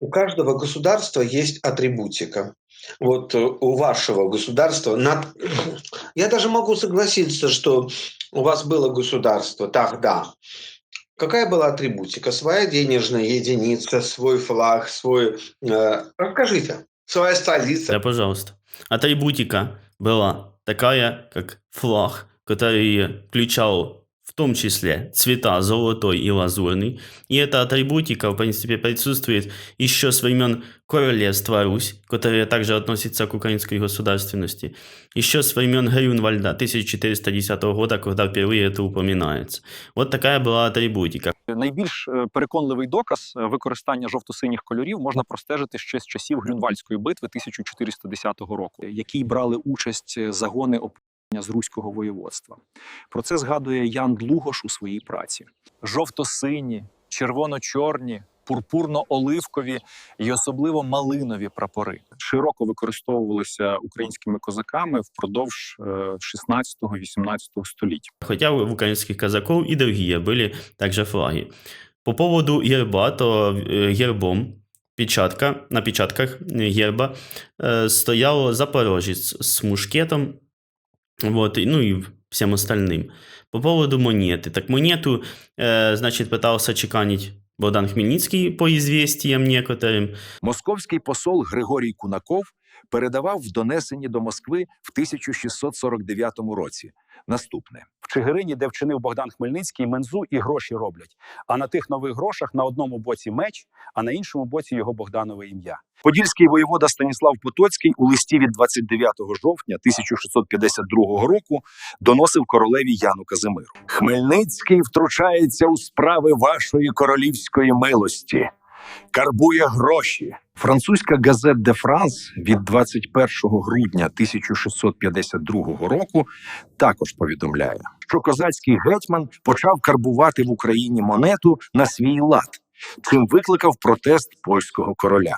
у каждого государства есть атрибутика. Вот э, у вашего государства, над... я даже могу согласиться, что у вас было государство тогда. Какая была атрибутика? Своя денежная единица, свой флаг, свой... э, расскажите. Своя столица. Да, пожалуйста. Атрибутика была такая, как флаг, который включал в том числе цвета золотой и лазурный. И эта атрибутика, в принципе, присутствует еще с времен Королевства Русь, которое также относится к украинской государственности. Еще с времен Грюнвальда 1410 года, когда впервые это упоминается. Вот такая была атрибутика. Найбільш е, переконливий доказ е, використання жовто-синіх кольорів можна простежити ще з часів Грюнвальдської битви 1410 року, в якій брали участь е, загони опорення з руського воєводства. Про це згадує Ян Длугош у своїй праці: жовто-сині, червоно-чорні. Пурпурно-оливкові і особливо малинові прапори широко використовувалися українськими козаками впродовж 16-18 століть. Хотя у украинских казаков и другие были также флаги. По поводу герба, то э, гербом печатка, на печатках э, герба э, стоял Запорожец с мушкетом, вот, и- ну и всем остальным. По поводу монеты. Так монету, э, значит, пытался чеканить Богдан Хмельницкий по известиям некоторым. Московський посол Григорій Кунаков передавав в донесенні до Москви в 1649 році наступне. в Чигирині, де вчинив Богдан Хмельницький, мензу і гроші роблять. А на тих нових грошах на одному боці меч, а на іншому боці його Богданове ім'я. Подільський воєвода Станіслав Потоцький у листі від 29 жовтня 1652 року доносив королеві Яну Казимиру. Хмельницький втручається у справи вашої королівської милості, карбує гроші. Французька газет де Франс від 21 грудня 1652 року також повідомляє, що козацький гетьман почав карбувати в Україні монету на свій лад, чим викликав протест польського короля.